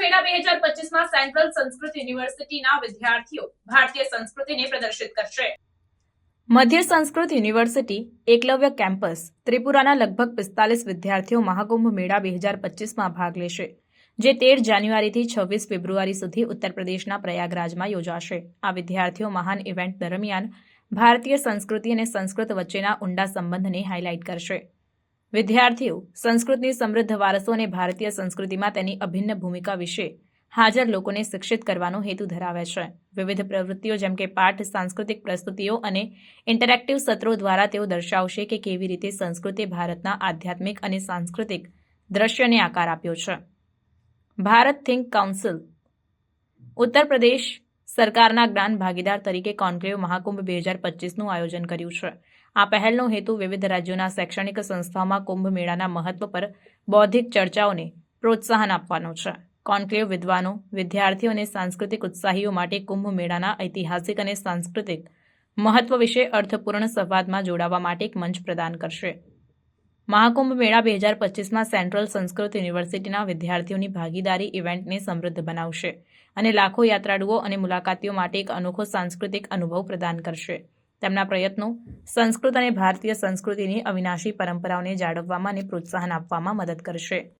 મેળા બે હજાર પચીસમાં સેન્ટ્રલ સંસ્કૃત યુનિવર્સિટીના વિદ્યાર્થીઓ ભારતીય સંસ્કૃતિને પ્રદર્શિત કરશે. મધ્ય સંસ્કૃત યુનિવર્સિટી એકલવ્ય કેમ્પસ ત્રિપુરાના લગભગ પિસ્તાલીસ વિદ્યાર્થીઓ મહાકુંભ મેળા બે હજાર પચીસમાં ભાગ લેશે, જે તેર જાન્યુઆરીથી છવ્વીસ ફેબ્રુઆરી સુધી ઉત્તર પ્રદેશના પ્રયાગરાજમાં યોજાશે. આ વિદ્યાર્થીઓ મહાન ઇવેન્ટ દરમિયાન ભારતીય સંસ્કૃતિ અને સંસ્કૃત વચ્ચેના ઊંડા સંબંધને હાઇલાઇટ કરશે. વિદ્યાર્થીઓ, સંસ્કૃતની સમૃદ્ધ વારસો અને ભારતીય સંસ્કૃતિમાં તેની અભિન્ન ભૂમિકા વિશે હાજર લોકોને શિક્ષિત કરવાનો હેતુ ધરાવે છે. વિવિધ પ્રવૃત્તિઓ જેમ કે પાઠ, સાંસ્કૃતિક પ્રસ્તુતિઓ અને ઇન્ટરેક્ટિવ સત્રો દ્વારા તેઓ દર્શાવશે કે કેવી રીતે સંસ્કૃતિ ભારતના આધ્યાત્મિક અને સાંસ્કૃતિક દ્રશ્યને આકાર આપ્યો છે. ભારત થિંક કાઉન્સિલ ઉત્તર પ્રદેશ સરકારના જ્ઞાન ભાગીદાર તરીકે કોન્ક્લેવ મહાકુંભ બે હજાર પચીસનું આયોજન કર્યું છે. આ પહેલનો હેતુ વિવિધ રાજ્યોના શૈક્ષણિક સંસ્થાઓમાં કુંભ મેળાના મહત્વ પર બૌદ્ધિક ચર્ચાઓને પ્રોત્સાહન આપવાનો છે. કોન્ક્લેવ વિદ્વાનો, વિદ્યાર્થીઓ અને સાંસ્કૃતિક ઉત્સાહીઓ માટે કુંભ મેળાના ઐતિહાસિક અને સાંસ્કૃતિક મહત્વ વિશે અર્થપૂર્ણ સંવાદમાં જોડાવા માટે એક મંચ પ્રદાન કરશે. મહાકુંભ મેળા બે હજાર પચીસમાં સેન્ટ્રલ સંસ્કૃત યુનિવર્સિટીના વિદ્યાર્થીઓની ભાગીદારી ઇવેન્ટને સમૃદ્ધ બનાવશે અને લાખો યાત્રાળુઓ અને મુલાકાતીઓ માટે એક અનોખો સાંસ્કૃતિક અનુભવ પ્રદાન કરશે. તેમના પ્રયત્નો સંસ્કૃત અને ભારતીય સંસ્કૃતિની અવિનાશી પરંપરાઓને જાળવવામાં અને પ્રોત્સાહન આપવામાં મદદ કરશે.